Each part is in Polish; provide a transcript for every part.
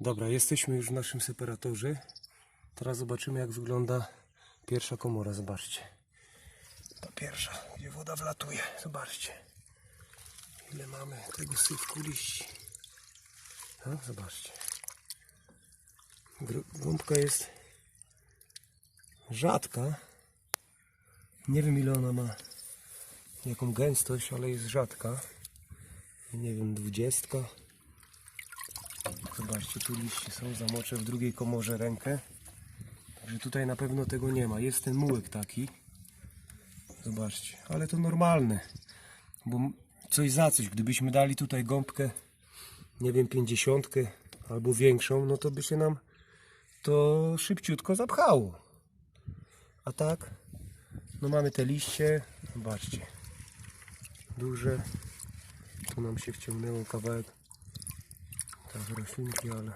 Dobra, jesteśmy już w naszym separatorze. Teraz zobaczymy jak wygląda pierwsza komora. Zobaczcie. Ta pierwsza, gdzie woda wlatuje. Zobaczcie. Ile mamy tego syfku liści. No, zobaczcie. Gąbka jest rzadka. Nie wiem ile ona ma jaką gęstość, ale jest rzadka. Nie wiem, dwudziestka. Zobaczcie, tu liście są, zamoczę w drugiej komorze rękę. Także tutaj na pewno tego nie ma. Jest ten mułek taki. Zobaczcie, ale to normalne. Bo coś za coś, gdybyśmy dali tutaj gąbkę, nie wiem, pięćdziesiątkę albo większą, no to by się nam to szybciutko zapchało. A tak, no mamy te liście, zobaczcie, duże. Tu nam się wciągnęło kawałek roślinki, ale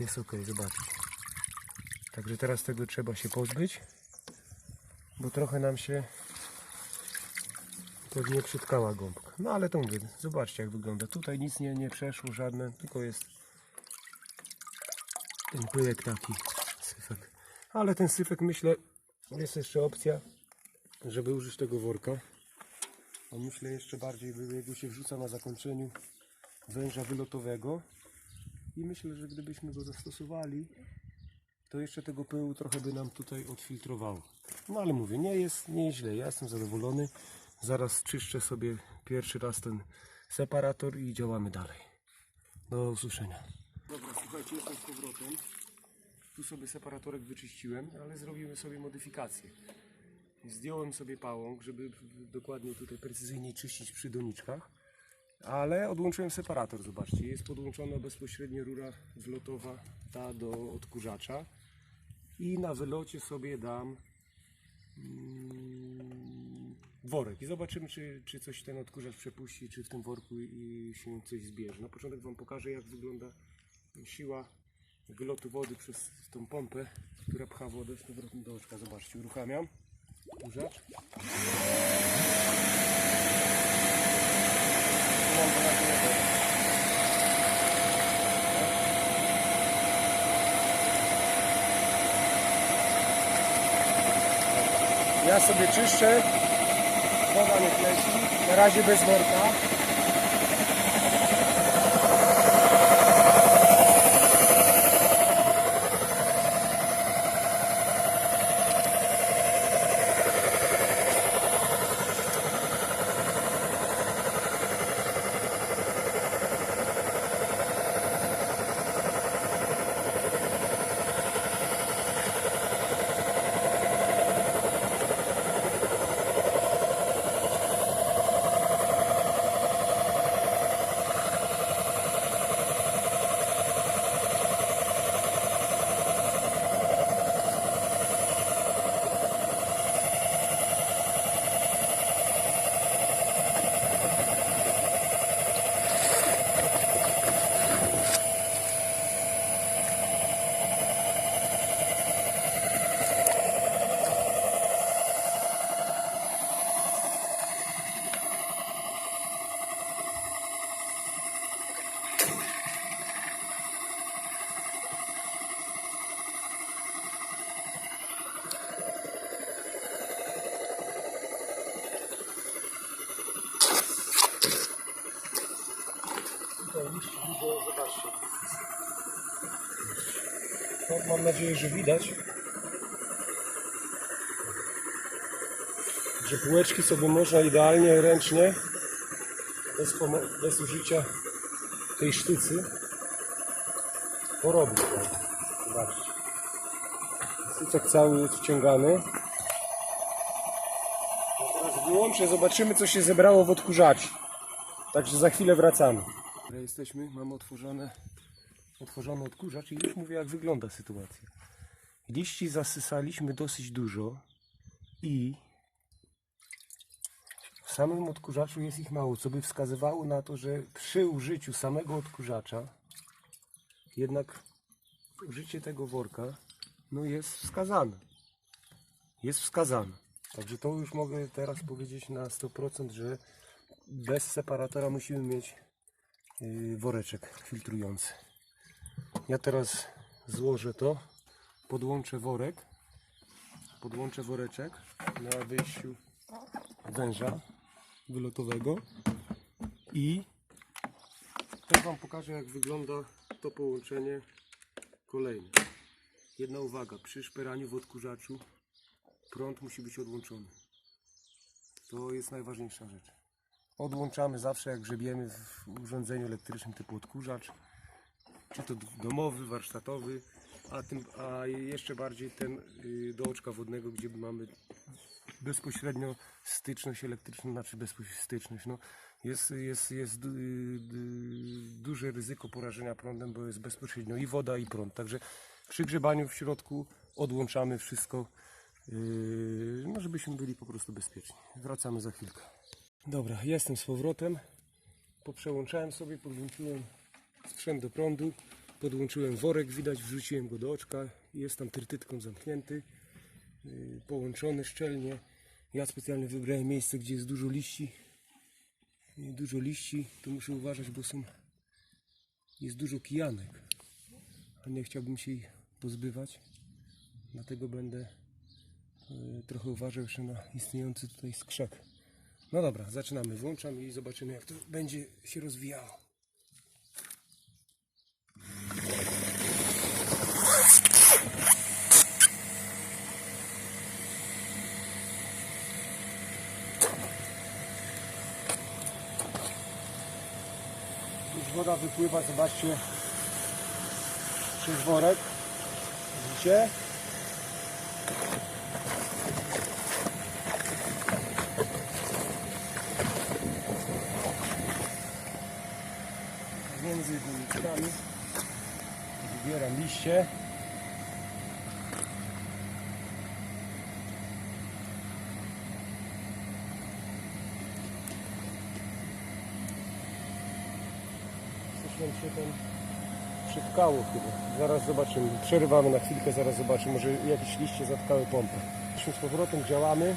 jest ok, zobaczcie. Także teraz tego trzeba się pozbyć, bo trochę nam się pewnie przytkała gąbka. No ale to mówię, zobaczcie jak wygląda. Tutaj nic nie, nie przeszło, żadne, tylko jest ten pyłek taki, syfek. Ale ten syfek myślę, jest jeszcze opcja, żeby użyć tego worka. A myślę jeszcze bardziej, by jego się wrzuca na zakończeniu węża wylotowego. I myślę, że gdybyśmy go zastosowali, to jeszcze tego pyłu trochę by nam tutaj odfiltrowało. No ale mówię, nie jest, nie jest źle, ja jestem zadowolony. Zaraz czyszczę sobie pierwszy raz ten separator i działamy dalej. Do usłyszenia. Dobra, słuchajcie, jestem z powrotem. Tu sobie separatorek wyczyściłem, ale zrobimy sobie modyfikację. Zdjąłem sobie pałąk, żeby dokładnie tutaj precyzyjniej czyścić przy doniczkach. Ale odłączyłem separator, zobaczcie. Jest podłączona bezpośrednio rura wlotowa, ta do odkurzacza. I na wylocie sobie dam mm, worek. I zobaczymy, czy, czy coś ten odkurzacz przepuści, czy w tym worku i się coś zbierze. Na początek Wam pokażę, jak wygląda siła wylotu wody przez tą pompę, która pcha wodę z powrotem do oczka. Zobaczcie, uruchamiam odkurzacz. Mam go na tyle. Ja sobie czyszczę. Woda nie leci. Na razie bez worka. Dużo, zobaczcie. No, mam nadzieję, że widać. Że półeczki sobie można idealnie, ręcznie, bez, bez użycia tej sztycy, porobić. tak. Zobaczcie. Sycek cały jest wciągany. No Teraz wyłączę, zobaczymy co się zebrało w odkurzaczu. Także za chwilę wracamy. Jesteśmy, mamy otworzone, otworzony odkurzacz i już mówię jak wygląda sytuacja. Liści zasysaliśmy dosyć dużo i w samym odkurzaczu jest ich mało, co by wskazywało na to, że przy użyciu samego odkurzacza jednak użycie tego worka no jest wskazane. Jest wskazane. Także to już mogę teraz powiedzieć na 100%, że bez separatora musimy mieć woreczek filtrujący. Ja teraz złożę to, podłączę worek, podłączę woreczek na wyjściu węża wylotowego i też Wam pokażę jak wygląda to połączenie kolejne. Jedna uwaga, przy szperaniu w odkurzaczu prąd musi być odłączony. To jest najważniejsza rzecz. Odłączamy zawsze jak grzebiemy w urządzeniu elektrycznym typu odkurzacz, czy to domowy, warsztatowy, a, tym, a jeszcze bardziej ten y, do oczka wodnego, gdzie mamy bezpośrednio styczność elektryczną, znaczy bezpośrednio styczność, no, jest, jest, jest du- duże ryzyko porażenia prądem, bo jest bezpośrednio i woda i prąd. Także przy grzebaniu w środku odłączamy wszystko, yy, no żebyśmy byli po prostu bezpieczni. Wracamy za chwilkę. Dobra, jestem z powrotem. Poprzełączałem sobie, podłączyłem sprzęt do prądu, podłączyłem worek, widać, wrzuciłem go do oczka, jest tam trytytką zamknięty, yy, połączony szczelnie. Ja specjalnie wybrałem miejsce, gdzie jest dużo liści. I dużo liści, to muszę uważać, bo są jest dużo kijanek, a nie chciałbym się ich pozbywać. Dlatego będę yy, trochę uważał jeszcze na istniejący tutaj skrzek. No dobra, zaczynamy. Włączam i zobaczymy jak to będzie się rozwijało. Już woda wypływa, zobaczcie, przez worek. Widzicie? Gumicami wybieram liście. Coś nam się tam przytkało chyba. Zaraz zobaczymy. Przerywamy na chwilkę, zaraz zobaczymy. Może jakieś liście zatkały pompę. Już z powrotem działamy.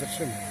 Zaczynamy.